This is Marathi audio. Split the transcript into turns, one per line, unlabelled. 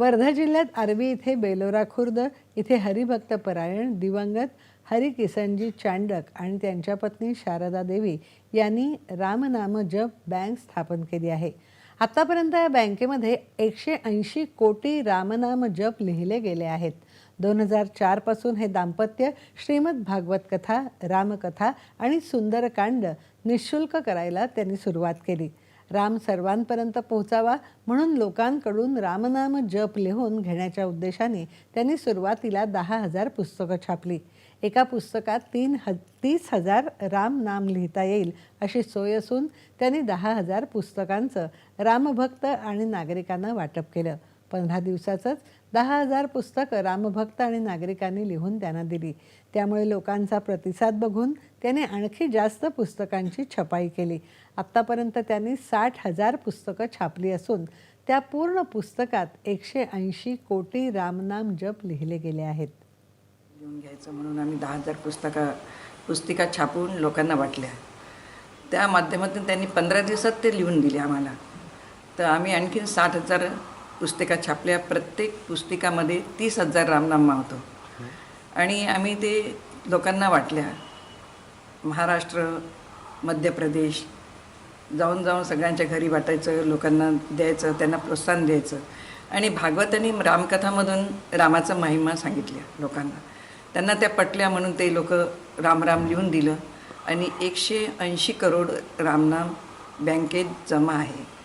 वर्धा जिल्ह्यात आर्वी इथे बेलोरा खुर्द इथे हरिभक्त परायण दिवंगत हरी किसनजी चांडक आणि त्यांच्या पत्नी शारदा देवी यांनी रामनाम जप बँक स्थापन केली आहे. आत्तापर्यंत या बँकेमध्ये एकशे ऐंशी कोटी रामनाम जप लिहिले गेले आहेत. दोन हजार चारपासून हे दाम्पत्य श्रीमद भागवत कथा रामकथा आणि सुंदरकांड निशुल्क करायला त्यांनी सुरुवात केली. राम सर्वांपर्यंत पोहोचावा म्हणून लोकांकडून रामनाम जप लिहून घेण्याच्या उद्देशाने त्यांनी सुरुवातीला दहा हजार पुस्तकं छापली. एका पुस्तकात तीन ह तीस हजार राम नाम लिहिता येईल अशी सोय असून त्यांनी दहा हजार पुस्तकांचं रामभक्त आणि नागरिकांना वाटप केलं. पंधरा दिवसाचंच दहा हजार पुस्तकं रामभक्त आणि नागरिकांनी लिहून त्यांना दिली. त्यामुळे लोकांचा प्रतिसाद बघून त्याने आणखी जास्त पुस्तकांची छपाई केली. आत्तापर्यंत त्यांनी साठ हजार पुस्तकं छापली असून त्या पूर्ण पुस्तकात एकशे ऐंशी कोटी रामनाम जप लिहिले गेले आहेत.
लिहून घ्यायचं म्हणून आम्ही दहा हजार पुस्तका पुस्तिका छापून लोकांना वाटल्या. त्या माध्यमातून त्यांनी पंधरा दिवसात ते लिहून दिले आम्हाला. तर आम्ही आणखीन साठ हजार पुस्तिका छापल्या प्रत्येक पुस्तिकामध्ये तीस हजार रामनाम मावतो. आणि आम्ही ते लोकांना वाटल्या महाराष्ट्र मध्य प्रदेश जाऊन जाऊन सगळ्यांच्या घरी वाटायचं लोकांना द्यायचं त्यांना प्रोत्साहन द्यायचं. आणि भागवतांनी रामकथामधून रामाचा महिमा सांगितल्या लोकांना. त्यांना त्या पटल्या म्हणून ते लोक रामराम लिहून दिलं. आणि एकशे ऐंशी करोड रामनाम बँकेत जमा आहे.